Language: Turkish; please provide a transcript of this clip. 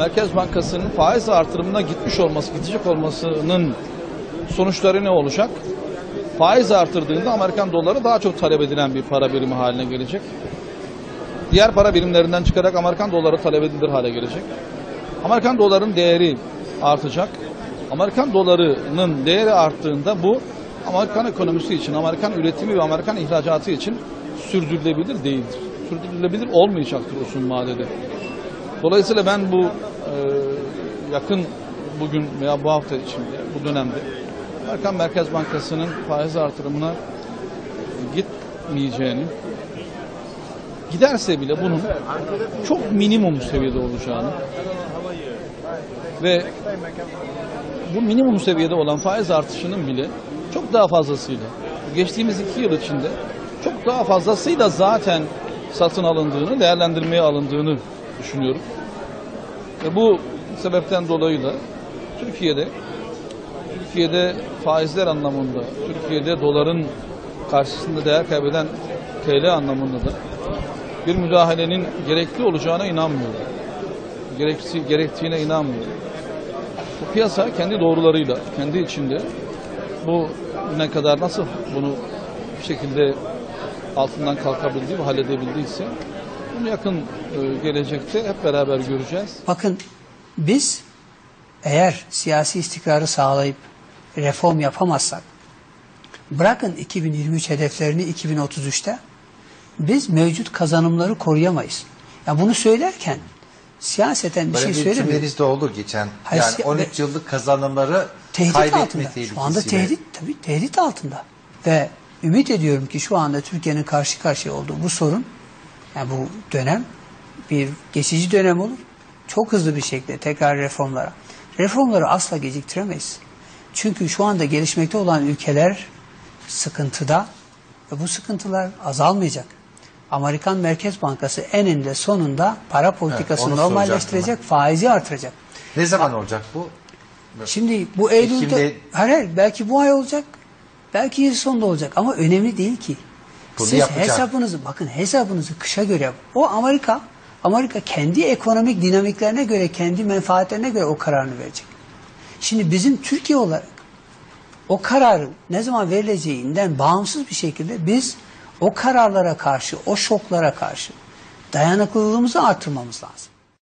Merkez Bankası'nın faiz artırımına gitmiş olması, gidecek olmasının sonuçları ne olacak? Faiz artırdığında Amerikan doları daha çok talep edilen bir para birimi haline gelecek. Diğer para birimlerinden çıkarak Amerikan doları talep edilir hale gelecek. Amerikan dolarının değeri artacak. Amerikan dolarının değeri arttığında bu Amerikan ekonomisi için, Amerikan üretimi ve Amerikan ihracatı için sürdürülebilir değildir. Sürdürülebilir olmayacaktır uzun vadede. Dolayısıyla ben bu yakın bugün veya bu hafta içinde, bu dönemde Amerikan Merkez Bankası'nın faiz artırımına gitmeyeceğini, giderse bile bunun çok minimum seviyede olacağını ve bu minimum seviyede olan faiz artışının bile çok daha fazlasıyla geçtiğimiz iki yıl içinde çok daha fazlasıyla zaten satın alındığını, değerlendirmeye alındığını düşünüyorum. Ve bu sebepten dolayı da Türkiye'de Türkiye'de faizler anlamında, Türkiye'de doların karşısında değer kaybeden TL anlamında da bir müdahalenin gerekli olacağına inanmıyorum. Gerekti, gerektiğine inanmıyorum. Bu piyasa kendi doğrularıyla, kendi içinde bu ne kadar nasıl bunu bir şekilde altından kalkabildiği ve halledebildiyse bunu yakın e, gelecekte hep beraber göreceğiz. Bakın biz eğer siyasi istikrarı sağlayıp reform yapamazsak bırakın 2023 hedeflerini 2033'te biz mevcut kazanımları koruyamayız. Ya bunu söylerken siyaseten bir Böyle şey bir söylemiyorum. cümleniz de olur geçen. Hayır, yani si- 13 yıllık kazanımları Tehdit kaybetme altında. tehlikesiyle. Şu anda tehdit tabii tehdit altında. Ve ümit ediyorum ki şu anda Türkiye'nin karşı karşıya olduğu bu sorun yani bu dönem bir geçici dönem olur. Çok hızlı bir şekilde tekrar reformlara. Reformları asla geciktiremeyiz. Çünkü şu anda gelişmekte olan ülkeler sıkıntıda ve bu sıkıntılar azalmayacak. Amerikan Merkez Bankası eninde sonunda para politikasını soracaktım normalleştirecek, faizi artıracak. Ne zaman olacak bu? Şimdi bu Eylül'de, Ekim'de- hayır, belki bu ay olacak, belki yıl sonunda olacak ama önemli değil ki. Bunu Siz yapacak. hesabınızı, bakın hesabınızı kışa göre yapın. O Amerika, Amerika kendi ekonomik dinamiklerine göre, kendi menfaatlerine göre o kararını verecek. Şimdi bizim Türkiye olarak o kararın ne zaman verileceğinden bağımsız bir şekilde biz o kararlara karşı, o şoklara karşı dayanıklılığımızı artırmamız lazım.